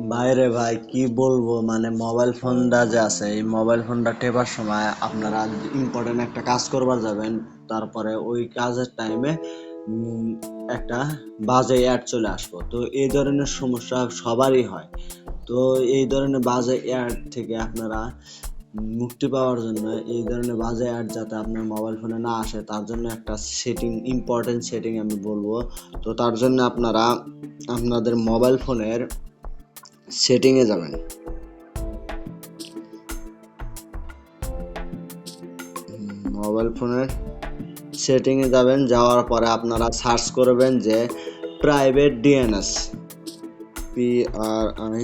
বাইরে ভাই, কি বলব? মানে মোবাইল ফোনটা যে আছে, এই মোবাইল ফোনটা টেপার সময় আপনারা ইম্পর্টেন্ট একটা কাজ করবার যাবেন। তারপরে ওই কাজের টাইমে একটা বাজে অ্যাড চলে আসব। তো এই ধরনের সমস্যা সবারই হয়। তো এই ধরনের বাজে অ্যাড থেকে আপনারা মুক্তি পাওয়ার জন্য, এই ধরনের বাজে অ্যাড যাতে আপনার মোবাইল ফোনে না আসে, তার জন্য একটা সেটিং ইম্পর্টেন্ট সেটিং আমি বলব। তো তার জন্য আপনারা আপনাদের মোবাইল ফোনের সেটিংয়ে যাবেন। মোবাইল ফোনের সেটিংয়ে যাবেন, যাওয়ার পরে আপনারা সার্চ করবেন যে private DNS. P R I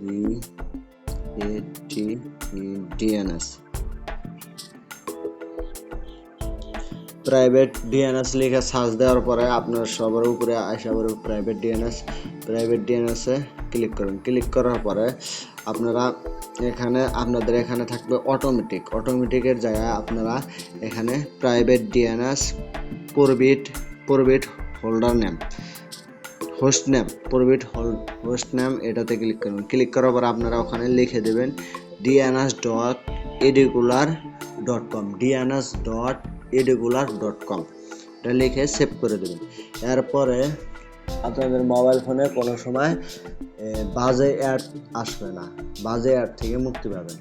V A DNS private DNS লিখে সার্চ দেওয়ার পরে আপনার সবার উপরে আসা পরে প্রাইভেট ডিএনএস প্রাইভেট ডিএনএসে ক্লিক করুন ক্লিক করার পরে আপনারা এখানে, আপনাদের এখানে থাকবে অটোমেটিক অটোমেটিকের জায়গায় আপনারা এখানে প্রাইভেট ডিএনএস পরবিট পরবিট হোল্ডার নেম হোস্ট নেম পরবিট হোস্ট নেম এটাতে ক্লিক করুন ক্লিক করার পর আপনারা ওখানে লিখে দেবেন DNS dot এডিকুলার dot com DNS dot এডিকুলার dot com এটা লিখে সেভ করে দেবেন। এরপরে আপনাদের মোবাইল ফোনে কোনো সময় বাজে অ্যাড আসবে না। বাজে অ্যাড থেকে মুক্তি পাবেন।